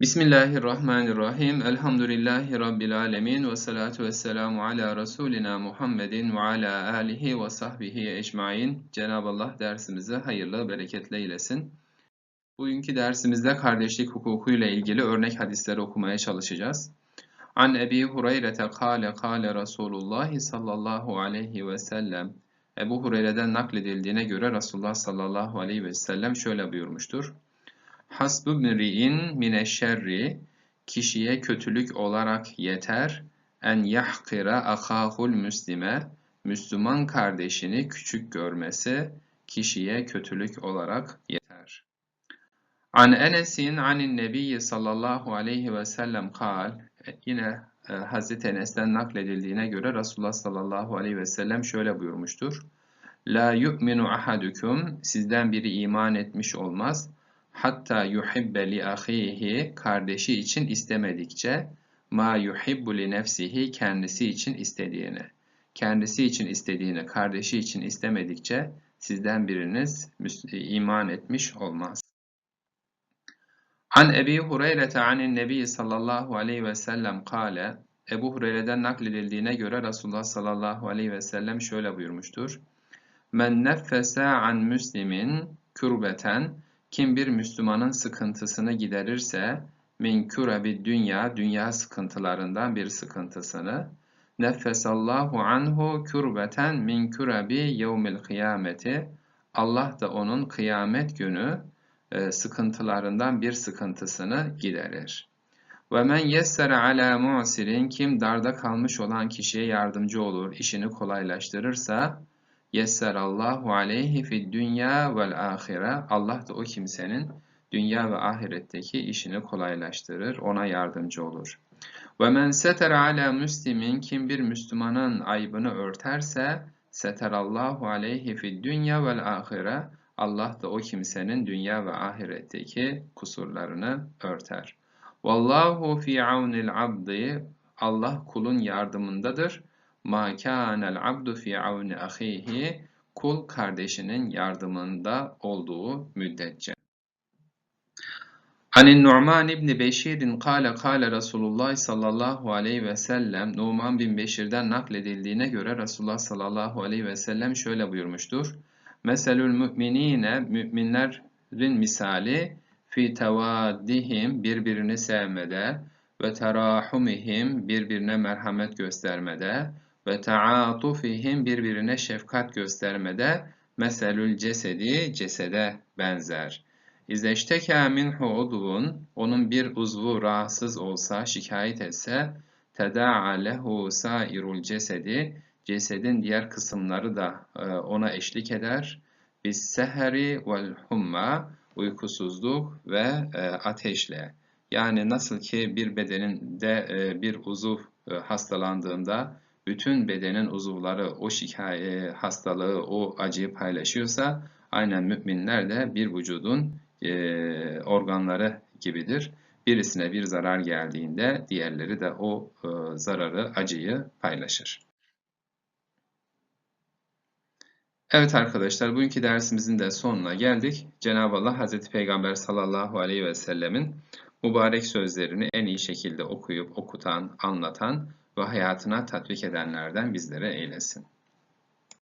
Bismillahirrahmanirrahim. Elhamdülillahi Rabbil alemin. Ve salatu ve selamu ala Resulina Muhammedin ve ala alihi ve sahbihi ecmain. Cenab-ı Allah dersimizi hayırlı, bereketli eylesin. Bugünkü dersimizde kardeşlik hukukuyla ilgili örnek hadisleri okumaya çalışacağız. An Ebi Hureyre'te kâle kâle Resulullah sallallahu aleyhi ve sellem. Ebu Hureyre'den nakledildiğine göre Resulullah sallallahu aleyhi ve sellem şöyle buyurmuştur. Hasbu mri'in mineşşerri kişiye kötülük olarak yeter en yahkira akahul müslime Müslüman kardeşini küçük görmesi kişiye kötülük olarak yeter. An Enes'in anin nebiyyi sallallahu aleyhi ve sellem kal yine e, Hazreti Enes'ten nakledildiğine göre Resulullah sallallahu aleyhi ve sellem şöyle buyurmuştur. La yu'minu ahadukum sizden biri iman etmiş olmaz hatta yuhibbe li ahihi kardeşi için istemedikçe ma yuhibbu li nefsihi kendisi için istediğini kendisi için istediğini kardeşi için istemedikçe sizden biriniz iman etmiş olmaz. An Ebi Hureyre anin Nebi sallallahu aleyhi ve sellem kâle Ebu Hureyre'den nakledildiğine göre Resulullah sallallahu aleyhi ve sellem şöyle buyurmuştur. Men neffese an müslimin kürbeten kim bir Müslümanın sıkıntısını giderirse min kürebi dünya, dünya sıkıntılarından bir sıkıntısını neffesallahu anhu kürbeten min kürebi yevmil kıyameti Allah da onun kıyamet günü e, sıkıntılarından bir sıkıntısını giderir. Ve men yessere ala mu'sirin kim darda kalmış olan kişiye yardımcı olur, işini kolaylaştırırsa Yesserallahu aleyhi fid dünya vel ahire. Allah da o kimsenin dünya ve ahiretteki işini kolaylaştırır, ona yardımcı olur. Ve men seter ala müslimin kim bir Müslümanın aybını örterse seterallahu aleyhi fid dünya vel ahire. Allah da o kimsenin dünya ve ahiretteki kusurlarını örter. Vallahu fi aunil abdi. Allah kulun yardımındadır ma kânel abdu fi avni ahihi kul kardeşinin yardımında olduğu müddetçe. Anin Nu'man İbni Beşir'in kâle kâle Resulullah sallallahu aleyhi ve sellem Numan bin Beşir'den nakledildiğine göre Resulullah sallallahu aleyhi ve sellem şöyle buyurmuştur. Meselül müminine müminlerin misali fi tevaddihim birbirini sevmede ve terahumihim birbirine merhamet göstermede ve taatufihim birbirine şefkat göstermede meselül cesedi cesede benzer. İzeşteka minhu udvun onun bir uzvu rahatsız olsa şikayet etse teda'a lehu sairul cesedi cesedin diğer kısımları da e, ona eşlik eder. Bis seheri vel humma uykusuzluk ve e, ateşle. Yani nasıl ki bir bedenin de e, bir uzuv hastalandığında bütün bedenin uzuvları o şikayet, hastalığı, o acıyı paylaşıyorsa aynen müminler de bir vücudun e, organları gibidir. Birisine bir zarar geldiğinde diğerleri de o e, zararı, acıyı paylaşır. Evet arkadaşlar bugünkü dersimizin de sonuna geldik. Cenab-ı Allah Hazreti Peygamber sallallahu aleyhi ve sellemin mübarek sözlerini en iyi şekilde okuyup okutan, anlatan ve hayatına tatbik edenlerden bizlere eylesin.